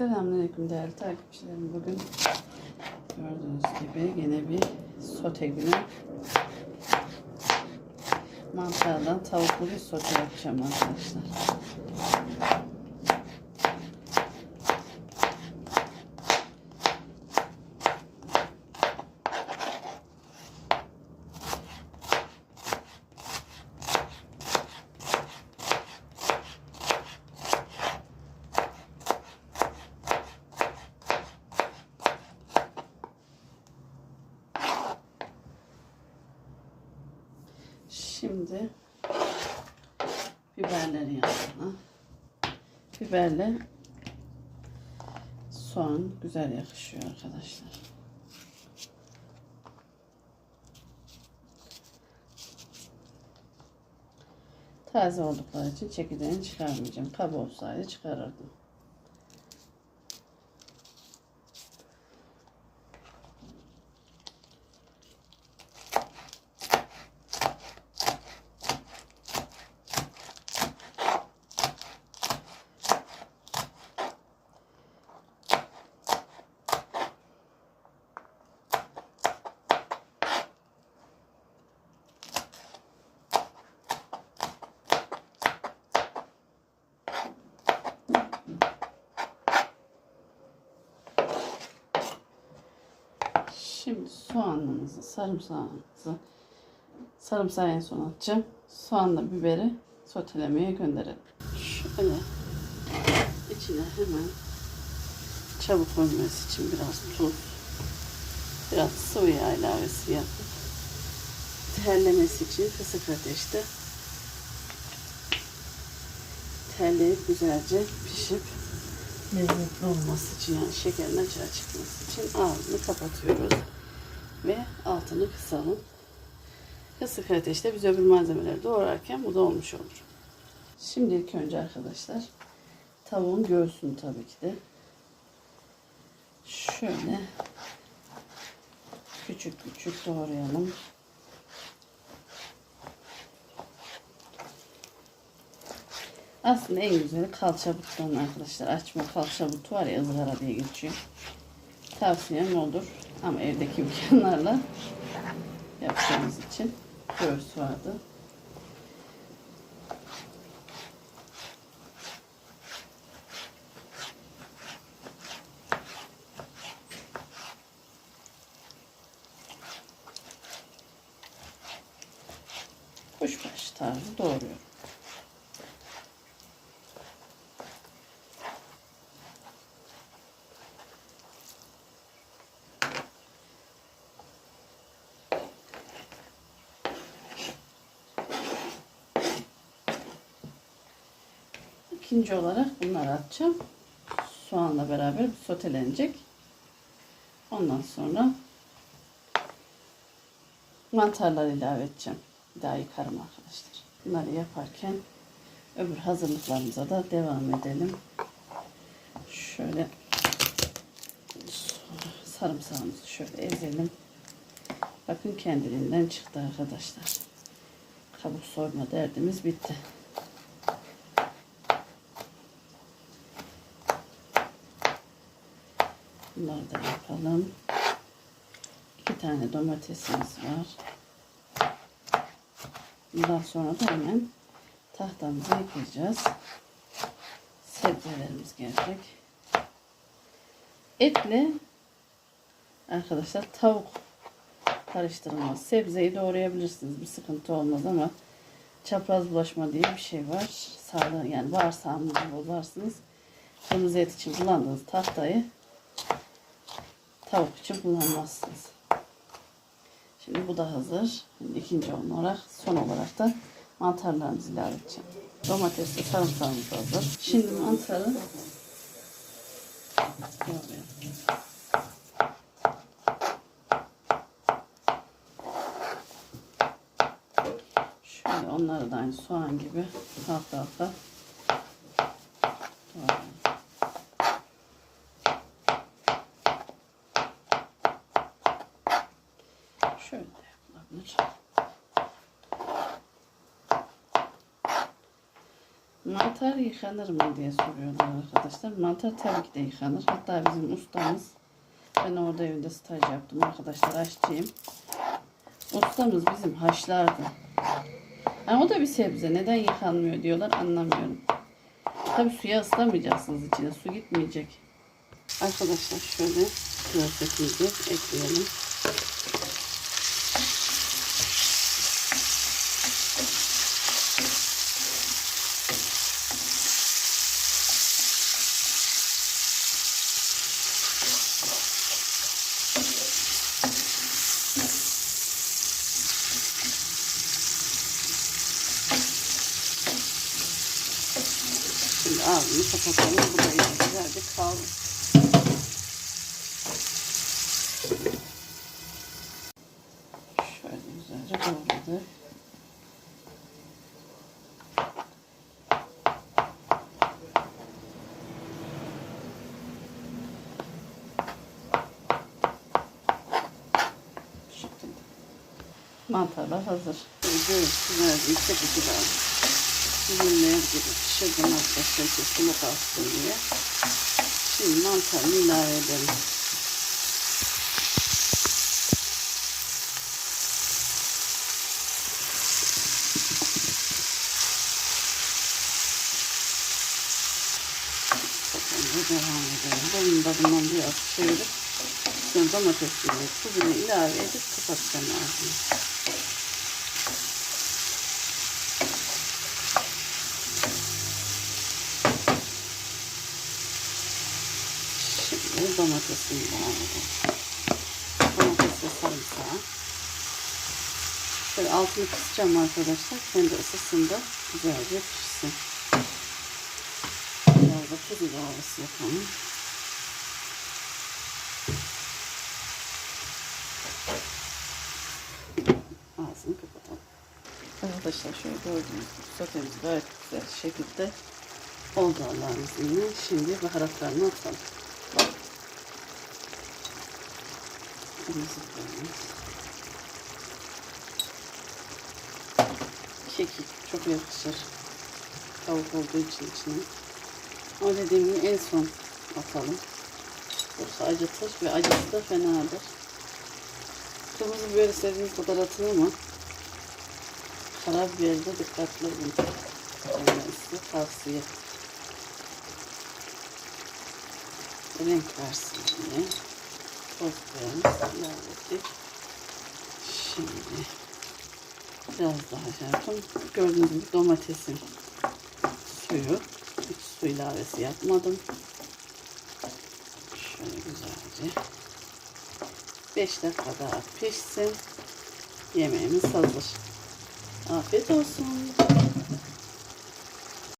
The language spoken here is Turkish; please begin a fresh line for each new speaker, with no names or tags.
Selamünaleyküm değerli takipçilerim. Bugün gördüğünüz gibi yine bir sote günü. Mantardan tavuklu bir sote yapacağım arkadaşlar. Şimdi biberleri yanına. Biberle soğan güzel yakışıyor arkadaşlar. Taze oldukları için çekirdeğini çıkarmayacağım. Kaba olsaydı çıkarırdım. Şimdi soğanımızı, sarımsağımızı, sarımsağı en son atacağım. Soğanla biberi sotelemeye gönderelim. Şöyle içine hemen çabuk ölmesi için biraz tuz, biraz sıvı yağ ilavesi yapıp terlemesi için kısık ateşte terleyip güzelce pişip lezzetli olması için yani şekerin açığa çıkması için ağzını kapatıyoruz ve altını kısalım. Kısık ateşte biz öbür malzemeleri doğrarken bu da olmuş olur. Şimdi ilk önce arkadaşlar tavuğun göğsünü tabii ki de şöyle küçük küçük doğrayalım. Aslında en güzeli kalça buttan arkadaşlar. Açma kalça butu var ya ızgara diye geçiyor. Tavsiyem olur. Ama evdeki imkanlarla yapacağımız için göğüs vardı. Kuşbaşı tarzı doğruyorum. İkinci olarak bunları atacağım. Soğanla beraber sotelenecek. Ondan sonra mantarları ilave edeceğim. Bir daha yıkarım arkadaşlar. Bunları yaparken öbür hazırlıklarımıza da devam edelim. Şöyle sarımsağımızı şöyle ezelim. Bakın kendiliğinden çıktı arkadaşlar. Kabuk soyma derdimiz bitti. Bunları da yapalım. İki tane domatesimiz var. Bundan sonra da hemen tahtamızı yıkayacağız. Sebzelerimiz gelecek. Etle arkadaşlar tavuk karıştırılmaz. Sebzeyi doğrayabilirsiniz. Bir sıkıntı olmaz ama çapraz bulaşma diye bir şey var. Sağlığı yani bağırsağınızı bozarsınız. Kırmızı et için kullandığınız tahtayı tavuk için kullanmazsınız. Şimdi bu da hazır. Şimdi ikinci olarak son olarak da mantarlarımızı ilave edeceğim. Domatesle sarımsağımız hazır. Şimdi mantarı. Şöyle onları da aynı soğan gibi halka halka doğrayalım. Şöyle de yapılabilir. Mantar yıkanır mı diye soruyorlar arkadaşlar. Mantar tabii ki de yıkanır. Hatta bizim ustamız ben orada evde staj yaptım arkadaşlar aşçıyım. Ustamız bizim haşlardı. Ama o da bir sebze. Neden yıkanmıyor diyorlar anlamıyorum. Tabii suya ıslamayacaksınız içine. Su gitmeyecek. Arkadaşlar şöyle pürasetimizi ekleyelim. Şimdi ağzını kapatalım. Bu da güzelce kavrulsun. Şöyle güzelce şekilde. Mantarlar hazır. Güzel yüksek ısıda Sizinle gibi pişirdim arkadaşlar sesini kalsın diye. Şimdi mantarını ilave edelim. Bakın devam edelim. Bunun da bundan biraz çevirip sonra domatesini, tuzunu ilave edip kapatacağım ağzını. Domatesini ilave edelim. Domates ve sarımsağı. Şöyle altını kısacağım arkadaşlar. Kendi ısısında güzelce pişsin. Biraz da tuz ilavesi yapalım. Ağzını kapatalım. Arkadaşlar şöyle gördüğünüz gibi sotemiz gayet güzel şekilde oldu Allah'ın izniyle. Şimdi baharatlarını atalım. Koyalım. Kekik çok yakışır. Tavuk olduğu için içine. Ama dediğim gibi en son atalım. Yoksa acıtır ve acısı da fenadır. Kırmızı biber istediğiniz kadar atın ama karabiberi de dikkatli olun. Yani size tavsiye. Renk versin diye. Toz biberimizi ilave ettik. Şimdi biraz daha şey yaptım. Gördüğünüz gibi domatesin suyu. Hiç su ilavesi yapmadım. Şöyle güzelce 5 dakika daha pişsin. Yemeğimiz hazır. Afiyet olsun.